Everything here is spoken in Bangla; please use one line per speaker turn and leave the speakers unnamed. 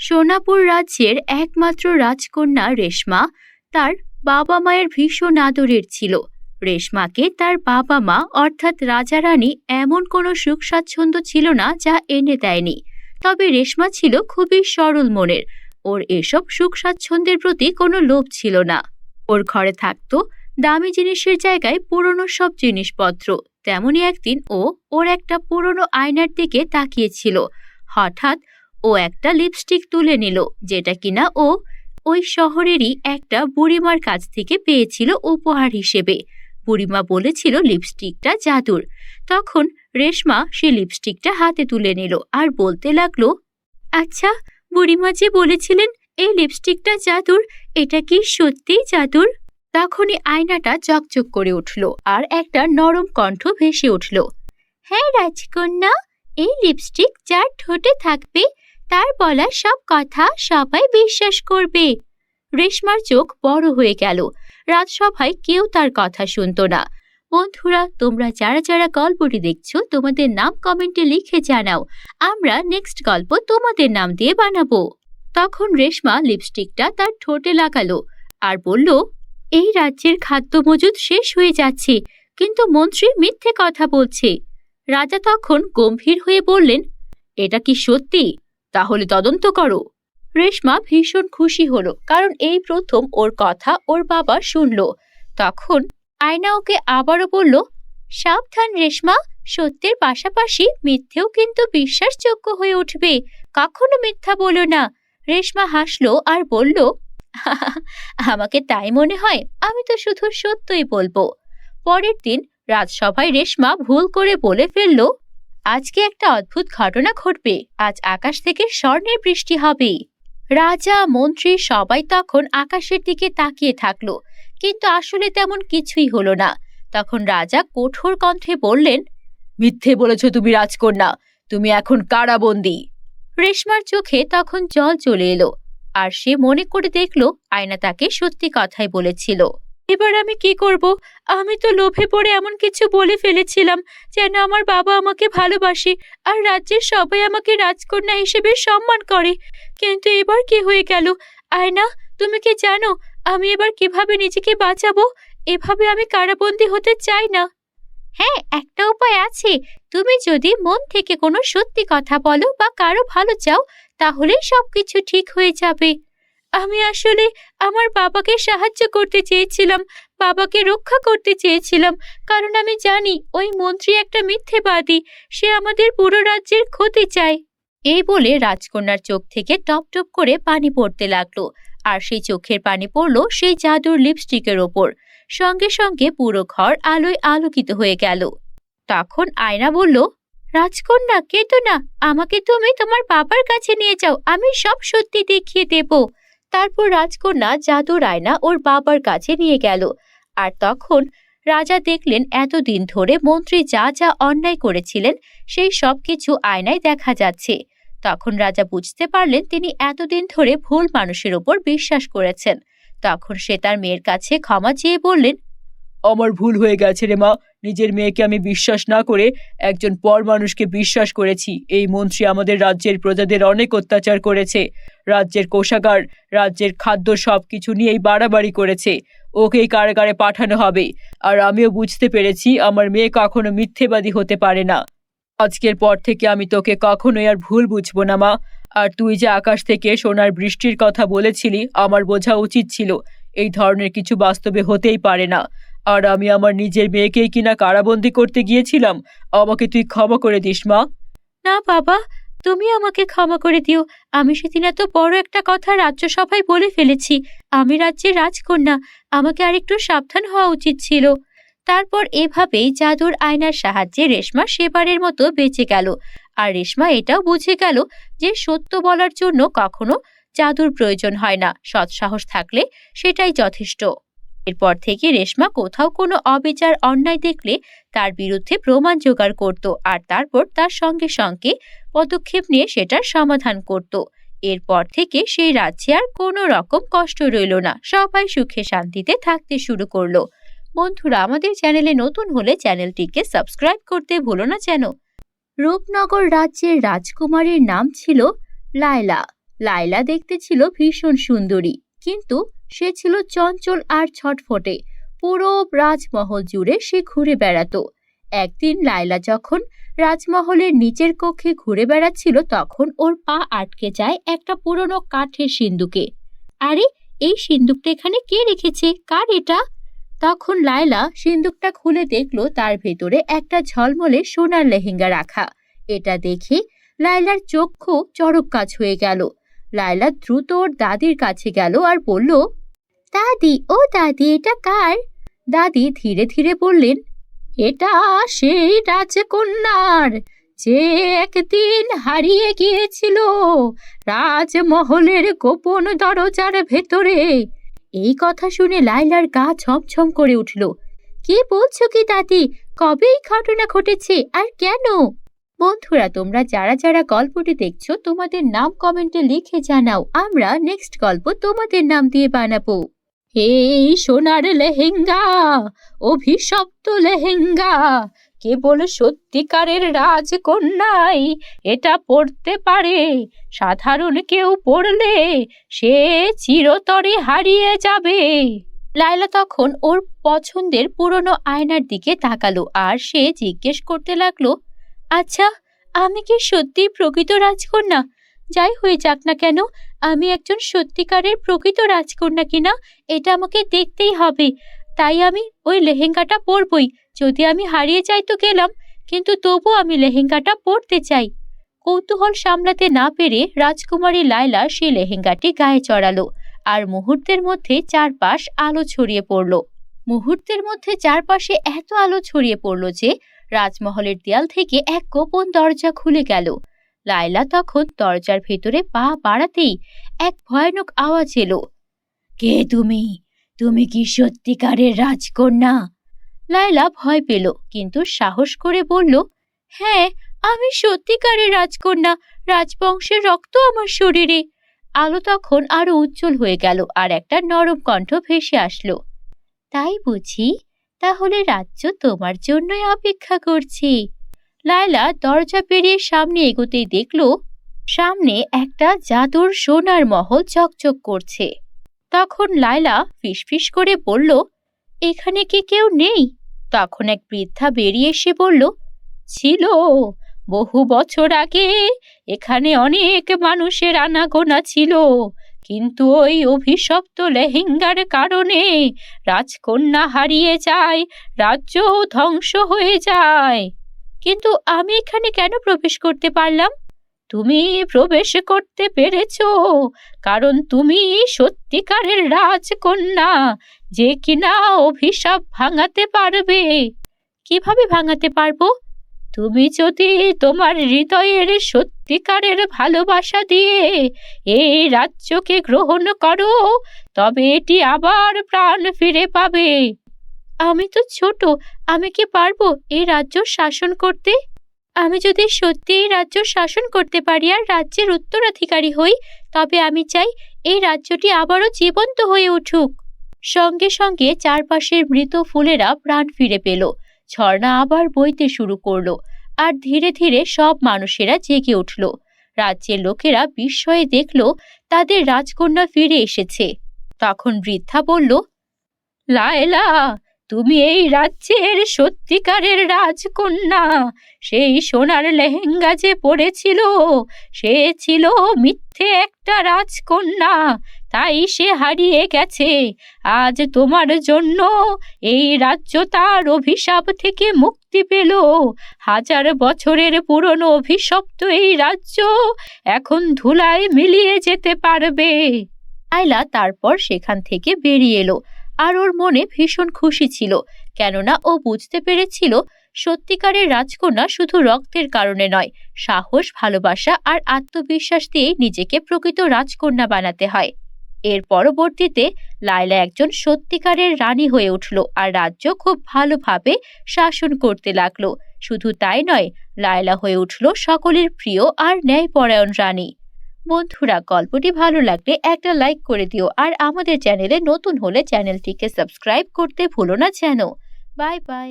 সোনাপুর রাজ্যের একমাত্র রাজকন্যা রেশমা তার বাবা মায়ের ভীষণ আদরের ছিল। রেশমাকে তার বাবা মা অর্থাৎ রাজা রানী এমন কোনো সুখ স্বাচ্ছন্দ্য ছিল না যা এনে দেয়নি। তবে রেশমা ছিল খুবই সরল মনের। ওর এসব সুখ স্বাচ্ছন্দ্যের প্রতি কোনো লোভ ছিল না। ওর ঘরে থাকতো দামি জিনিসের জায়গায় পুরনো সব জিনিসপত্র। তেমনই একদিন ও ওর একটা পুরনো আয়নার দিকে তাকিয়েছিল। হঠাৎ ও একটা লিপস্টিক তুলে নিল, যেটা কিনা ও ওই শহরেরই একটা বুড়িমার কাছ থেকে পেয়েছিল উপহার হিসেবে। বুড়িমা বলেছিল লিপস্টিকটা জাদুর। তখন রেশমা সে লিপস্টিকটা হাতে তুলে নিল আর বলতে লাগল আচ্ছা বুড়িমা যে বলেছিলেন এই লিপস্টিকটা জাদুর, এটা কি সত্যিই জাদুর? তখনই আয়নাটা চকচক করে উঠল আর একটা নরম কণ্ঠ ভেসে উঠল হ্যাঁ রাজকন্যা, এই লিপস্টিক যার ঠোঁটে থাকবে তার বলা সব কথা সবাই বিশ্বাস করবে। রেশমার চোখ বড় হয়ে গেল। রাজসভায় কেউ তার কথা শুনত না। বন্ধুরা, তোমরা যারা যারা গল্পটি দেখছ, তোমাদের নাম কমেন্টে লিখে জানাও। আমরা নেক্সট গল্প তোমাদের নাম দিয়ে বানাবো। তখন রেশমা লিপস্টিকটা তার ঠোঁটে লাগালো আর বলল, এই রাজ্যের খাদ্য মজুদ শেষ হয়ে যাচ্ছে, কিন্তু মন্ত্রী মিথ্যে কথা বলছে। রাজা তখন গম্ভীর হয়ে বললেন, এটা কি সত্যি? তাহলে তদন্ত করো। রেশমা ভীষণ খুশি হলো, কারণ এই প্রথম ওর কথা ওর বাবা শুনল। তখন আয়না ওকে আবারও বলল, সাবধান রেশমা, সত্যের পাশাপাশি মিথ্যেও কিন্তু বিশ্বাসযোগ্য হয়ে উঠবে। কখনো মিথ্যা বলো না। রেশমা হাসলো আর বলল আমাকে তাই মনে হয়, আমি তো শুধু সত্যই বলব। পরের দিন রাজসভায় রেশমা ভুল করে বলে ফেলল আজকে একটা অদ্ভুত ঘটনা ঘটবে। আজ আকাশ থেকে স্বর্ণের বৃষ্টি হবে। রাজা, মন্ত্রী সবাই তখন আকাশের দিকে তাকিয়ে থাকল। কিন্তু আসলে তেমন কিছুই হলো না। তখন রাজা কঠোর কণ্ঠে বললেন, মিথ্যে বলেছ তুমি, রাজকন্যা। তুমি এখন কারাবন্দী। রেশমার চোখে তখন জল চলে এলো। আর সে মনে করে দেখল, আয়না তাকে সত্যি কথাই বলেছিল। এবার আমি কি করব? আমি তো লোভে পড়ে এমন কিছু বলে ফেলেছিলাম যেন আমার বাবা আমাকে ভালোবাসে আর রাজ্যের সবাই আমাকে রাজকন্যা হিসেবে সম্মান করে। কিন্তু এবার কি হয়ে গেল? আয়না, তুমি কি জানো আমি এবার কীভাবে নিজেকে বাঁচাবো? এভাবে আমি কারাবন্দী হতে চাই না। হ্যাঁ একটা উপায় আছে। তুমি যদি মন থেকে কোনো সত্যি কথা বলো বা কারও ভালো চাও, তাহলে সবকিছু ঠিক হয়ে যাবে। আমি আসলে আমার বাবাকে সাহায্য করতে চেয়েছিলাম, বাবাকে রক্ষা করতে চেয়েছিলাম। কারণ আমি জানি, ওই মন্ত্রী একটা মিথ্যেবাদী, সে আমাদের পুরো রাজ্যের ক্ষতি চায়। এই বলে রাজকন্যার চোখ থেকে টপ টপ করে পানি পড়তে লাগল, আর সেই চোখের পানি পড়ল সেই জাদুর লিপস্টিকের ওপর। সঙ্গে সঙ্গে পুরো ঘর আলোয় আলোকিত হয়ে গেল। তখন আয়না বলল, রাজকন্যা কেতো না, আমাকে তুমি তোমার বাবার কাছে নিয়ে যাও, আমি সব সত্যি দেখিয়ে দেব। তারপর রাজকন্যা জাদুর রায়না ওর বাবার কাছে নিয়ে গেল। আর তখন রাজা দেখলেন এতদিন ধরে মন্ত্রী যা যা অন্যায় করেছিলেন, সেই সব কিছু আয়নায় দেখা যাচ্ছে। তখন রাজা বুঝতে পারলেন তিনি এতদিন ধরে ভুল মানুষের ওপর বিশ্বাস করেছেন। তখন সে তার মেয়ের কাছে ক্ষমা চেয়ে বললেন,
আমার ভুল হয়ে গেছে রে মা। নিজের মেয়েকে আমি বিশ্বাস না করে একজন পর মানুষকে বিশ্বাস করেছি। এই মন্ত্রী আমাদের রাজ্যের প্রজাদের অনেক অত্যাচার করেছে। রাজ্যের কোষাগার, রাজ্যের খাদ্য সব কিছু নিয়েই বাড়াবাড়ি করেছে। ওকেই কারাগারে পাঠানো হবে। আর আমিও বুঝতে পেরেছি আমার মেয়ে কখনো মিথ্যেবাদী হতে পারে না। আজকের পর থেকে আমি তোকে কখনোই আর ভুল বুঝব না, মা। আর তুই যে আকাশ থেকে সোনার বৃষ্টির কথা বলেছিলি, আমার বোঝা উচিত ছিল। এই ধরনের কিছু বাস্তবে হতেই পারে না। আর আমি আমার নিজের মেয়েকেই কিনা কারাবন্দি করতে গিয়েছিলাম, আমাকে তুই ক্ষমা করে দিস, মা।
না, বাবা, তুমি আমাকে ক্ষমা করে দিও। আমি সেদিন এত বড় একটা কথা রাজ্যসভায় বলে ফেলেছি। আমি রাজ্যের রাজকন্যা, আমাকে আরেকটু সাবধান হওয়া উচিত ছিল। তারপর এভাবেই জাদুর আয়নার সাহায্যে রেশমা সেবারের মতো বেঁচে গেল। আর রেশমা এটাও বুঝে গেল যে সত্য বলার জন্য কখনো জাদুর প্রয়োজন হয় না। সৎসাহস থাকলে সেটাই যথেষ্ট। এরপর থেকে রেশমা কোথাও কোনো অবিচার, অন্যায় দেখলে তার বিরুদ্ধে প্রমাণ জোগাড় করত আর তারপর তার সঙ্গে সঙ্গে পদক্ষেপ নিয়ে সেটার সমাধান করত। এরপর থেকে সেই রাজ্যে আর কোনো রকম কষ্ট রইল না। সবাই সুখে শান্তিতে থাকতে শুরু করল। বন্ধুরা, আমাদের চ্যানেলে নতুন হলে চ্যানেলটিকে সাবস্ক্রাইব করতে ভুলো না যেন। রূপনগর রাজ্যের রাজকুমারীর নাম ছিল লায়লা। লায়লা দেখতে ছিল ভীষণ সুন্দরী। কিন্তু সে ছিল চঞ্চল আর ছটফটে। পুরো রাজমহল জুড়ে সে ঘুরে বেড়াতো। একদিন লায়লা যখন রাজমহলের নিচের কক্ষে ঘুরে বেড়াচ্ছিল, তখন ওর পা আটকে যায় একটা পুরনো কাঠের সিন্দুকে। আরে, এই সিন্দুকটা এখানে কে রেখেছে? কার এটা? তখন লায়লা সিন্দুকটা খুলে দেখল, তার ভেতরে একটা ঝলমলে সোনার লেহেঙ্গা রাখা। এটা দেখে লায়লার চক্ষু চড়ক কাজ হয়ে গেল। লায়লা দ্রুত ওর দাদির কাছে গেল আর বলল দাদি, ও দাদি, এটা কার? দাদি ধীরে ধীরে বললেন, এটা সেই রাজকন্যার যে একদিন হারিয়ে গিয়েছিল রাজমহলের গোপন দরজার ভেতরে। এই কথা শুনে লাইলার গা ছমছম করে উঠল। কি বলছো কি দাদি? কবে এই ঘটনা ঘটেছে আর কেন? বন্ধুরা, তোমরা যারা যারা গল্পটি দেখছ, তোমাদের নাম কমেন্টে লিখে জানাও। আমরা নেক্সট গল্প তোমাদের নাম দিয়ে বানাবো। এই সোনার লেহেঙ্গা, অভিশপ্ত লেহেঙ্গা, কেবল সত্যিকারের রাজকন্যাই এটা পড়তে পারে। সাধারণ কেউ পড়লে সে চিরতরে হারিয়ে যাবে। লাইলা তখন ওর পছন্দের পুরনো আয়নার দিকে তাকালো আর সে জিজ্ঞেস করতে লাগল আচ্ছা আমি কি সত্যি প্রকৃত রাজকন্যা? যাই হয়ে যাক না কেন, আমি একজন সত্যিকারের প্রকৃত রাজকন্যা কিনা, এটা আমাকে দেখতেই হবে। তাই আমি ওই লেহেঙ্গাটা পরবই। যদি আমি হারিয়ে যাই তো গেলাম, কিন্তু তবু আমি লেহেঙ্গাটা পরতে চাই। কৌতূহল সামলাতে না পেরে রাজকুমারী লায়লা সেই লেহেঙ্গাটি গায়ে চড়ালো আর মুহূর্তের মধ্যে চারপাশ আলো ছড়িয়ে পড়ল। মুহূর্তের মধ্যে চারপাশে এত আলো ছড়িয়ে পড়ল যে, রাজমহলের দেয়াল থেকে এক গোপন দরজা খুলে গেল। লায়লা তখন দরজার ভেতরে পা বাড়াতেই এক ভয়ানক আওয়াজ এলো। কে তুমি? তুমি কি সত্যিকারের রাজকন্যা? লায়লা ভয় পেল, কিন্তু সাহস করে বলল হ্যাঁ আমি সত্যিকারের রাজকন্যা। রাজবংশের রক্ত আমার শরীরে। আলো তখন আরও উজ্জ্বল হয়ে গেল আর একটা নরম কণ্ঠ ভেসে আসলো। তাই বুঝি? তাহলে রাজ্য তোমার জন্যই অপেক্ষা করছে। লায়লা দরজা পেরিয়ে সামনে এগোতেই দেখল, সামনে একটা জাদুর সোনার মহল চকচক করছে। তখন লায়লা ফিসফিস করে বলল, এখানে কি কেউ নেই? তখন এক বৃদ্ধা বেরিয়ে এসে বলল, ছিল, বহু বছর আগে এখানে অনেক মানুষের আনাগোনা ছিল, কিন্তু ওই অভিশপ্ত লেহেঙ্গার কারণে রাজকন্যা হারিয়ে যায়, রাজ্য ধ্বংস হয়ে যায়। কিন্তু আমি এখানে কেন প্রবেশ করতে পারলাম? তুমি প্রবেশ করতে পেরেছ, কারণ তুমি সত্যিকারের রাজকন্যা, যে কিনা অভিশাপ ভাঙাতে পারবে। কীভাবে ভাঙাতে পারব? তুমি যদি তোমার হৃদয়ের সত্যিকারের ভালোবাসা দিয়ে এই রাজ্যকে গ্রহণ করো, তবে এটি আবার প্রাণ ফিরে পাবে। আমি তো ছোট, আমি কি পারব এই রাজ্য শাসন করতে? আমি যদি সত্যি এই রাজ্য শাসন করতে পারি আর রাজ্যের উত্তরাধিকারী হই, তবে আমি চাই এই রাজ্যটি আবারও জীবন্ত হয়ে উঠুক। সঙ্গে সঙ্গে চারপাশের মৃত ফুলেরা প্রাণ ফিরে পেল। ঝর্ণা আবার বইতে শুরু করল আর ধীরে ধীরে সব মানুষেরা জেগে উঠল। রাজ্যের লোকেরা বিস্ময়ে দেখল তাদের রাজকন্যা ফিরে এসেছে। তখন বৃদ্ধা বলল, লায়লা তুমি এই রাজ্যের সত্যিকারের রাজকন্যা। সেই সোনার লেহেঙ্গা যে পড়েছিল সে ছিল মিথ্যে একটা রাজকন্যা। তাই সে হারিয়ে গেছে। আজ তোমার জন্য এই রাজ্য তার অভিশাপ থেকে মুক্তি পেল। হাজার বছরের পুরনো অভিশপ্ত এই রাজ্য এখন ধুলায় মিলিয়ে যেতে পারবে। আয়লা তারপর সেখান থেকে বেরিয়ে এলো। আর ওর মনে ভীষণ খুশি ছিল, কেননা ও বুঝতে পেরেছিল সত্যিকারের রাজকন্যা শুধু রক্তের কারণে নয়, সাহস, ভালোবাসা আর আত্মবিশ্বাস দিয়ে নিজেকে প্রকৃত রাজকন্যা বানাতে হয়। এর পরবর্তীতে লায়লা একজন সত্যিকারের রানী হয়ে উঠল আর রাজ্য খুব ভালোভাবে শাসন করতে লাগল। শুধু তাই নয়, লায়লা হয়ে উঠল সকলের প্রিয় আর ন্যায়পরায়ণ রানী। বন্ধুরা, গল্পটি ভালো লাগলে একটা লাইক করে দিও আর আমাদের চ্যানেলে নতুন হলে চ্যানেলটিকে সাবস্ক্রাইব করতে ভুলো না যেন। Bye bye